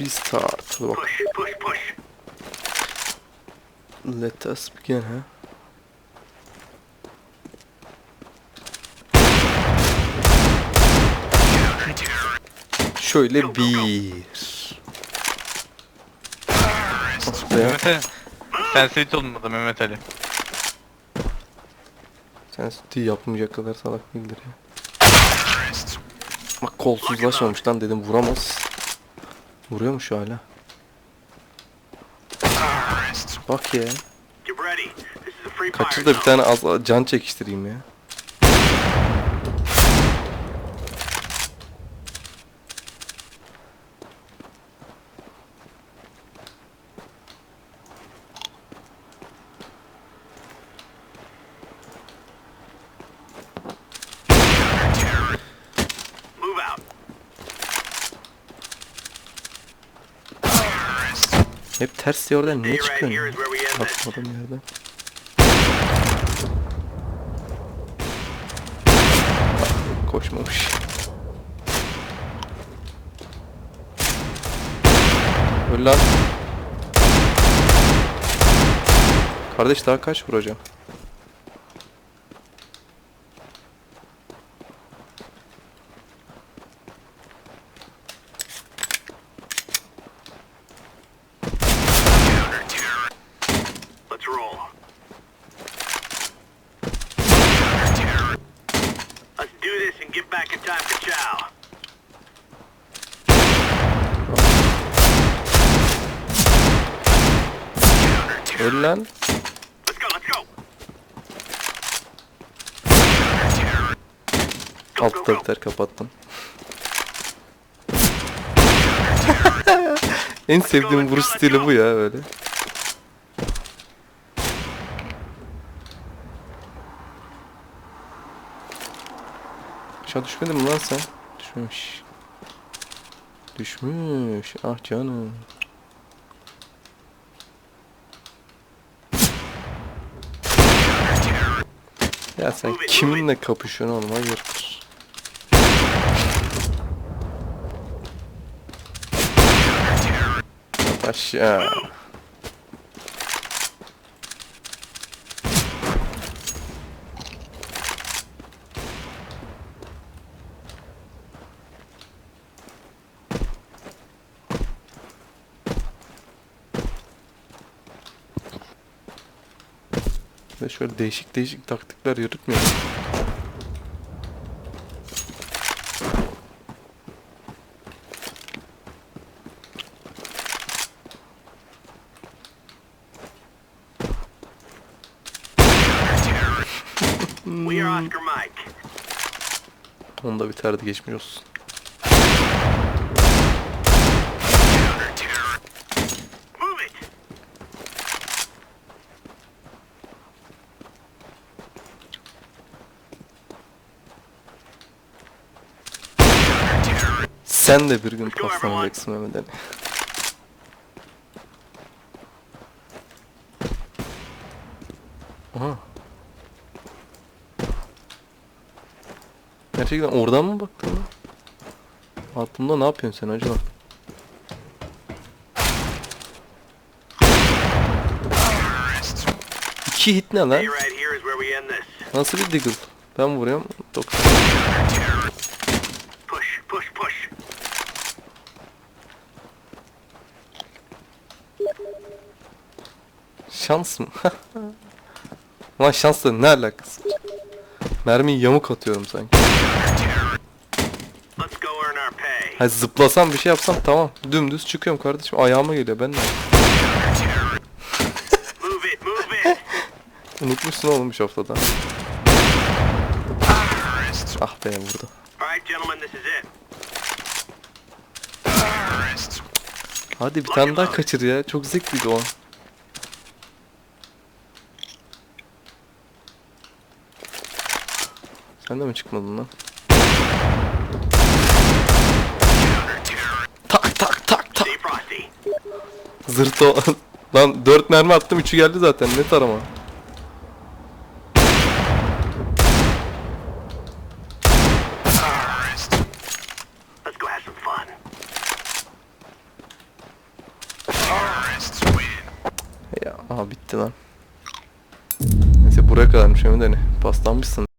Restart. Hadi bak. Push, push, push. Let us begin ha. Şöyle bir. Nasıl be ya? Mehmet Ali. Sen sweet olmadı Mehmet Ali. Sen ciddi yapmayacak kadar salak değildir ya. Bak kolsuzlaşmamış lan dedim vuramaz. Vuruyormuş hala. Bak ya. Kaçır da bir tane az can çekiştireyim ya. Hep ters diye oradan niye çıkıyorsun? Atmadım yerden. Koşmamış. Öl lan. Kardeş daha kaç vuracağım? Back in time for chow. Öl lan. Alt defter kapattım. en sevdiğim vuruş stili bu ya öyle. Aşağı düşmedin mi lan sen? Düşmemiş. Düşmüş. Ah canım. Ya sen kiminle kapışıyorsun oğlum hayırdır? Aşağı. Ve şöyle değişik değişik taktikler yürütmüyor. Onda biterdi geçmiş Sen de bir gün paslanacaksın Mehmet Ali. Aha. Gerçekten oradan mı baktın lan? Altında ne yapıyorsun sen acaba? İki hit ne lan? Nasıl bir diggle? Ben vuruyorum 90. Push, push, push. Şans mı? Lan şansla ne alakası? Mermiyi yamuk atıyorum sanki. Ha zıplasam bir şey yapsam tamam. Dümdüz çıkıyorum kardeşim. Ayağıma geliyor ben ne. Unutmuşsun oğlum şu haftada. Ah be vurdu. Hadi bir tane daha kaçır ya. Çok zevkliydi o an. Sen de mi çıkmadın lan? Tak tak tak tak. Zırto. lan 4 mermi attım 3'ü geldi zaten. Ne tarama? Ya aha bitti lan. Neyse buraya kadarmış Ömer Paslanmışsın.